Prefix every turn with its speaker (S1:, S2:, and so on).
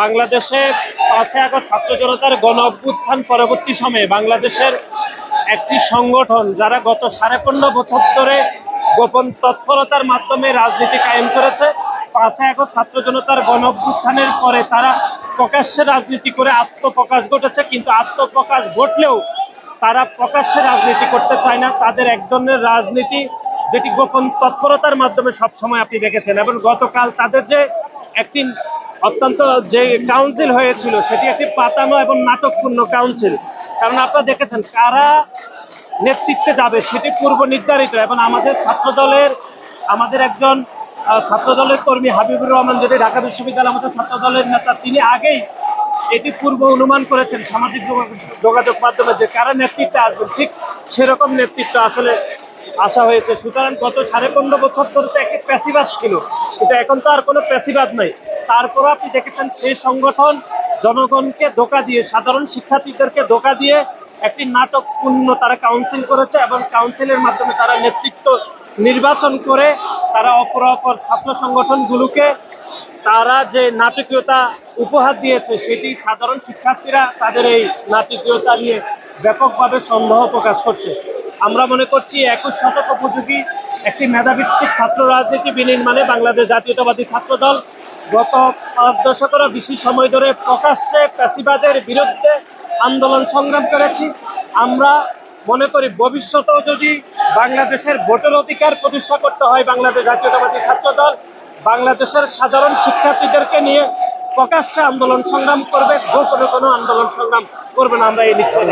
S1: বাংলাদেশে পাঁচই আগস্ট ছাত্র জনতার গণ অভ্যুত্থান পরবর্তী সময়ে বাংলাদেশের একটি সংগঠন যারা গত সাড়ে পনেরো বছর ধরে গোপন তৎপরতার মাধ্যমে রাজনীতি কায়েম করেছে, পাঁচই আগস্ট ছাত্র জনতার গণ অভ্যুত্থানের পরে তারা প্রকাশ্যে রাজনীতি করে আত্মপ্রকাশ ঘটেছে, কিন্তু আত্মপ্রকাশ ঘটলেও তারা প্রকাশ্যে রাজনীতি করতে চায় না। তাদের এক ধরনের রাজনীতি যেটি গোপন তৎপরতার মাধ্যমে সবসময় আপনি দেখেছেন এবং গতকাল তাদের যে একটি অত্যন্ত যে কাউন্সিল হয়েছিল, সেটি একটি পাতানো এবং নাটকপূর্ণ কাউন্সিল কারণ আপনারা দেখেছেন কারা নেতৃত্বে যাবে, সেটি পূর্ব নির্ধারিত এবং আমাদের ছাত্র দলের আমাদের একজন ছাত্র দলের কর্মী হাবিবুর রহমান যদি ঢাকা বিশ্ববিদ্যালয় আমাদের ছাত্র দলের নেতা, তিনি আগেই এটি পূর্ব অনুমান করেছেন সামাজিক যোগাযোগ মাধ্যমে যে কারা নেতৃত্বে আসবেন, ঠিক সেরকম নেতৃত্ব আসলে আসা হয়েছে। সুতরাং গত সাড়ে পনেরো বছর ধরে তো একটি প্যাসিবাদ ছিল। কিন্তু এখন তো আর কোনো প্যাসিবাদ নাই। তারপরও আপনি দেখেছেন সেই সংগঠন জনগণকে ধোকা দিয়ে, সাধারণ শিক্ষার্থীদেরকে ধোকা দিয়ে একটি নাটকপূর্ণ তারা কাউন্সিল করেছে এবং কাউন্সিলের মাধ্যমে তারা নেতৃত্ব নির্বাচন করে তারা অপর অপর ছাত্র সংগঠনগুলোকে তারা যে নাটকীয়তা উপহার দিয়েছে, সেটি সাধারণ শিক্ষার্থীরা তাদের এই নাটকীয়তা নিয়ে ব্যাপকভাবে সন্দেহ প্রকাশ করছে। আমরা মনে করছি একুশ শতক উপযোগী একটি মেধাভিত্তিক ছাত্র রাজনীতি বিনির্মাণে বাংলাদেশ জাতীয়তাবাদী ছাত্র দল গত পাঁচ দশকেরও বেশি সময় ধরে প্রকাশ্যে প্যাসিবাদের বিরুদ্ধে আন্দোলন সংগ্রাম করেছি। আমরা মনে করি ভবিষ্যতেও যদি বাংলাদেশের ভোটের অধিকার প্রতিষ্ঠা করতে হয় বাংলাদেশ জাতীয়তাবাদী ছাত্র দল, বাংলাদেশের সাধারণ শিক্ষার্থীদেরকে নিয়ে প্রকাশ্যে আন্দোলন সংগ্রাম করবে, গোপনে কোনো আন্দোলন সংগ্রাম করবে না, আমরা এই নিশ্চয়